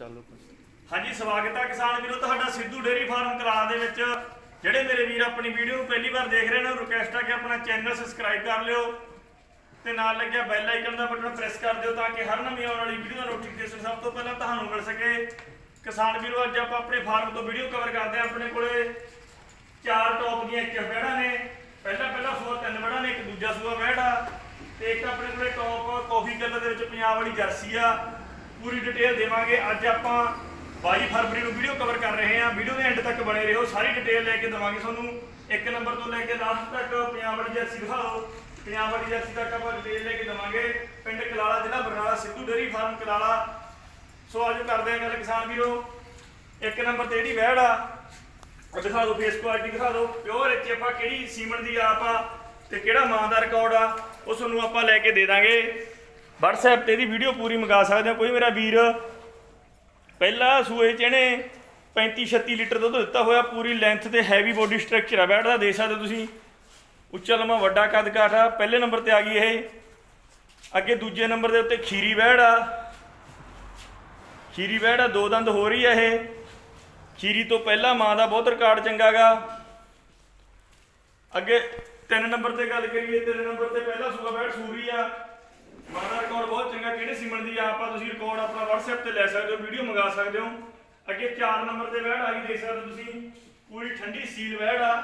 ਚੱਲੋ ਹਾਂਜੀ, ਸਵਾਗਤ ਹੈ ਕਿਸਾਨ ਵੀਰੋ, ਤੁਹਾਡਾ ਸਿੱਧੂ ਡੇਰੀ ਫਾਰਮ ਕਲਾ ਦੇ ਵਿੱਚ। ਜਿਹੜੇ ਮੇਰੇ ਵੀਰ ਆਪਣੀ ਵੀਡੀਓ ਨੂੰ ਪਹਿਲੀ ਵਾਰ ਦੇਖ ਰਹੇ ਨੇ ਰਿਕੁਐਸਟ ਹੈ ਕਿ ਆਪਣਾ ਚੈਨਲ ਸਬਸਕ੍ਰਾਈਬ ਕਰ ਲਿਓ ਤੇ ਨਾਲ ਲੱਗਿਆ ਬੈਲ ਆਈਕਨ ਦਾ ਬਟਨ ਪ੍ਰੈਸ ਕਰ ਦਿਓ ਤਾਂ ਕਿ ਹਰ ਨਵੀਂ ਆਉਣ ਵਾਲੀ ਵੀਡੀਓ ਦਾ ਨੋਟੀਫਿਕੇਸ਼ਨ ਸਭ ਤੋਂ ਪਹਿਲਾਂ ਤੁਹਾਨੂੰ ਮਿਲ ਸਕੇ। ਕਿਸਾਨ ਵੀਰੋ, ਅੱਜ ਆਪਾਂ ਆਪਣੇ ਫਾਰਮ ਤੋਂ ਵੀਡੀਓ ਕਵਰ ਕਰਦੇ ਹਾਂ ਆਪਣੇ ਕੋਲੇ। ਚਾਰ ਟੌਪ ਦੀਆਂ ਇੱਕ ਵਹਿੜਾਂ ਨੇ। ਪਹਿਲਾ ਪਹਿਲਾ ਸੂਆ ਤਿੰਨ ਵਹਿੜਾਂ ਨੇ, ਇੱਕ ਦੂਜਾ ਸੂਆ ਵਹਿੜਾ ਤੇ ਇੱਕ ਆਪਣੇ ਕੋਲੇ ਟੌਪ ਕਾਫੀ ਕਲਰ ਦੇ ਵਿੱਚ ਪੰਜਾਬ ਵਾਲੀ ਜਰਸੀ ਆ। ਪੂਰੀ ਡਿਟੇਲ ਦੇਵਾਂਗੇ। ਅੱਜ ਆਪਾਂ 22 ਫਰਵਰੀ ਨੂੰ ਵੀਡੀਓ ਕਵਰ ਕਰ ਰਹੇ ਹਾਂ। ਵੀਡੀਓ ਦੇ ਐਂਡ ਤੱਕ ਬਣੇ ਰਹੋ। ਸਾਰੀ ਡਿਟੇਲ ਲੈ ਕੇ ਦਵਾਂਗੇ ਤੁਹਾਨੂੰ। ਇੱਕ ਨੰਬਰ ਤੋਂ ਲੈ ਕੇ ਲਾਸਟ ਤੱਕ ਪੰਜਾਬ ਵਾਲੀ ਜਰਸੀ ਦਿਖਾਓ। ਪੰਜਾਬ ਵਾਲੀ ਜਰਸੀ ਤੱਕ ਆਪਾਂ ਡਿਟੇਲ ਲੈ ਕੇ ਦਵਾਂਗੇ। ਪਿੰਡ ਕਲਾਲਾ, ਜ਼ਿਲ੍ਹਾ Barnala, Sidhu dairy farm Kalala. So ਅੱਜ ਕਰਦੇ ਹਾਂ ਗੱਲ ਕਿਸਾਨ ਵੀਰੋ। ਇੱਕ ਨੰਬਰ ਤੇ ਜਿਹੜੀ ਵਹਿੜ ਆ, ਉਹ ਦਿਖਾ ਦਿਓ ਫੇਸ ਕੁਆਲਿਟੀ ਦਿਖਾ ਦਿਓ। ਪਿਓਰ ਇੱਥੇ ਆਪਾਂ ਕਿਹੜੀ ਸੀਮਨ ਦੀ ਆਪ ਆ ਤੇ ਕਿਹੜਾ ਮਾਂ ਦਾ ਰਿਕਾਰਡ ਆ, ਉਹ ਤੁਹਾਨੂੰ ਆਪਾਂ ਲੈ ਕੇ ਦੇ ਦਾਂਗੇ। WhatsApp ਤੇ ਇਹਦੀ ਵੀਡੀਓ ਪੂਰੀ ਮੰਗਾ ਸਕਦੇ ਹੋ। ਕੋਈ ਮੇਰਾ ਵੀਰ ਪਹਿਲਾ ਸੂਏ ਚ ਇਹਨੇ 35 36 ਲੀਟਰ ਦੁੱਧ ਦਿੱਤਾ ਹੋਇਆ, ਪੂਰੀ ਲੈਂਥ ਤੇ ਹੈਵੀ ਬੋਡੀ ਸਟਰਕਚਰ ਆ। ਬੈਠਦਾ ਦੇ ਸਕਦੇ ਹੋ ਤੁਸੀਂ। ਉੱਚਾ ਲੰਮਾ, ਵੱਡਾ ਕੱਦ ਕਾਠ ਆ। ਪਹਿਲੇ ਨੰਬਰ ਤੇ ਆ ਗਈ ਇਹ। ਅੱਗੇ ਦੂਜੇ ਨੰਬਰ ਦੇ ਉੱਤੇ ਖੀਰੀ ਵਹਿੜ ਆ। ਖੀਰੀ ਵਹਿੜ ਆ, ਦੋ ਦੰਦ ਹੋ ਰਹੀ ਆ ਇਹ। ਖੀਰੀ ਤੋਂ ਪਹਿਲਾਂ ਮਾਂ ਦਾ ਬਹੁਤ ਰਿਕਾਰਡ ਚੰਗਾਗਾ ਅੱਗੇ ਤਿੰਨ ਨੰਬਰ ਤੇ ਗੱਲ ਕਰੀਏ, ਤਿੰਨ ਨੰਬਰ ਤੇ ਪਹਿਲਾ ਸੂਆ ਬੈਠ ਸੂਰੀ ਆ। ਮਾਂ ਰਿਕਾਰਡ ਬਹੁਤ ਚੰਗਾ, ਕਿਹੜੇ ਸਿਮਣ ਦੀ ਆ? ਆਪਾਂ ਤੁਸੀਂ ਰਿਕਾਰਡ ਆਪਣਾ WhatsApp ਤੇ ਲੈ ਸਕਦੇ ਹੋ ਵੀਡੀਓ ਮੰਗਾ ਸਕਦੇ ਹੋ। ਅੱਗੇ 4 ਨੰਬਰ ਤੇ ਬੈਠ ਆ ਗਈ, ਦੇਖ ਸਕਦੇ ਹੋ ਤੁਸੀਂ। ਪੂਰੀ ਠੰਡੀ ਸੀਲ ਬੈਠ ਆ।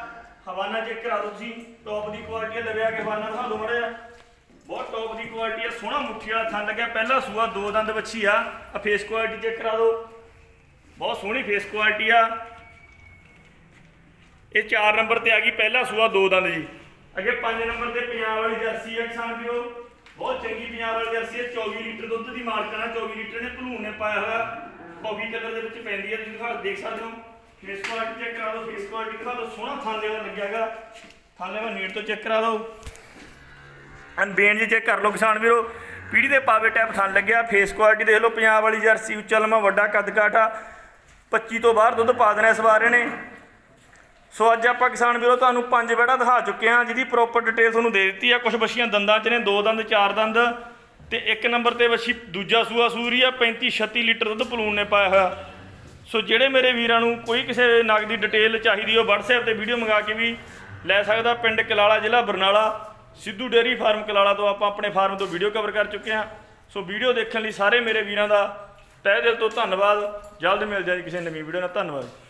ਹਵਾਨਾ ਚੈੱਕ ਕਰਾ ਦਿਓ ਤੁਸੀਂ। ਟੌਪ ਦੀ ਕੁਆਲਿਟੀ ਲਵਿਆ ਕੇ ਹਵਾਨਾ ਦਿਖਾ ਦਿਓ ਮੜਿਆ ਬਹੁਤ ਟੌਪ ਦੀ ਕੁਆਲਿਟੀ ਆ, ਸੋਹਣਾ ਮੁੱਠੀ ਵਾਲਾ ਥਣ ਲੱਗਿਆ। ਪਹਿਲਾ ਸੂਆ ਦੋ ਦੰਦ ਵੱਛੀ ਆ। ਆ ਫੇਸ ਕੁਆਲਿਟੀ ਚੈੱਕ ਕਰਾ ਦਿਓ। ਬਹੁਤ ਸੋਹਣੀ ਫੇਸ ਕੁਆਲਿਟੀ ਆ। ਇਹ 4 ਨੰਬਰ ਤੇ ਆ ਗਈ, ਪਹਿਲਾ ਸੂਆ ਦੋ ਦੰਦ ਜੀ। ਅੱਗੇ 5 ਨੰਬਰ ਤੇ ਪੰਜਾਬ ਵਾਲੀ ਜਰਸੀ ਆ, ਕਿਸਾਨ ਵੀਰੋ। ਬਹੁਤ ਚੰਗੀ ਪੰਜਾਬ ਵਾਲੀ ਜਰਸੀ ਹੈ 24 ਲੀਟਰ ਦੁੱਧ ਦੀ ਮਾਲਕਣ ਆ 24 ਲੀਟਰ ਨੇ ਭਲੂਣ ਨੇ ਪਾਇਆ ਹੋਇਆ। ਕਾਫੀ ਕਲਰ ਦੇ ਵਿੱਚ ਪੈਂਦੀ ਹੈ, ਤੁਸੀਂ ਦਿਖਾ ਦੇਖ ਸਕਦੇ ਹੋ। ਫੇਸ ਕੁਆਲਿਟੀ ਚੈੱਕ ਕਰਾ ਦਿਓ ਫੇਸ ਕੁਆਲਿਟੀ ਦਿਖਾ ਦਿਓ ਸੋਹਣਾ ਥਾਲੇ ਦਾ ਲੱਗਿਆਗਾ। ਥਾਲੇ ਦਾ ਨੀਟ ਤੋਂ ਚੈੱਕ ਕਰਾ ਦਿਓ ਐਨ ਜੀ ਚੈੱਕ ਕਰ ਲਓ ਕਿਸਾਨ ਵੀਰੋ, ਪੀੜੀ ਦੇ ਪਾਵੇ ਟੈਪ ਥਣ ਲੱਗਿਆ। ਫੇਸ ਕੁਆਲਿਟੀ ਦੇਖ ਲਓ, ਪੰਜਾਬ ਵਾਲੀ ਜਰਸੀ ਉੱਚਾ ਲੰਮਾ, ਵੱਡਾ ਕੱਦ ਕਾਠਾ। 25 ਤੋਂ ਬਾਹਰ ਦੁੱਧ ਪਾ ਦੇਣਾ ਇਸ ਵਾਰ ਨੇ ਸੋ ਅੱਜ ਆਪਾਂ ਕਿਸਾਨ ਵੀਰੋ ਤੁਹਾਨੂੰ ਪੰਜ ਬੈੜਾ ਦਿਖਾ ਚੁੱਕੇ ਹਾਂ, ਜਿਹਦੀ ਪ੍ਰੋਪਰ ਡਿਟੇਲ ਤੁਹਾਨੂੰ ਦੇ ਦਿੱਤੀ ਆ। ਕੁਝ ਬੱਛੀਆਂ ਦੰਦਾਂ 'ਚ ਨੇ, ਦੋ ਦੰਦ, ਚਾਰ ਦੰਦ ਤੇ ਇੱਕ ਨੰਬਰ ਤੇ ਬੱਛੀ ਦੂਜਾ ਸੂਆ ਸੂਰੀ ਆ 35 36 ਲੀਟਰ ਦੁੱਧ ਪਲੂਣ ਨੇ ਪਾਇਆ ਹੋਇਆ। ਸੋ ਜਿਹੜੇ ਮੇਰੇ ਵੀਰਾਂ ਨੂੰ ਕੋਈ ਕਿਸੇ ਨਗ ਦੀ ਡਿਟੇਲ ਚਾਹੀਦੀ, ਉਹ WhatsApp ਤੇ ਵੀਡੀਓ ਮੰਗਾ ਕੇ ਵੀ ਲੈ ਸਕਦਾ, ਪਿੰਡ ਕਲਾਲਾ ਜ਼ਿਲ੍ਹਾ ਬਰਨਾਲਾ, ਸਿੱਧੂ ਡੇਅਰੀ ਫਾਰਮ ਕਲਾਲਾ ਤੋਂ ਆਪਾਂ ਆਪਣੇ ਫਾਰਮ ਤੋਂ ਵੀਡੀਓ ਕਵਰ ਕਰ ਚੁੱਕੇ ਹਾਂ। ਸੋ ਵੀਡੀਓ ਦੇਖਣ ਲਈ ਸਾਰੇ ਮੇਰੇ ਵੀਰਾਂ ਦਾ ਤਹਿ ਦਿਲ ਤੋਂ ਧੰਨਵਾਦ। ਜਲਦ ਮਿਲ ਜਾਏ ਕਿਸੇ ਨਵੀਂ ਵੀਡੀਓ ਨਾਲ। ਧੰਨਵਾਦ।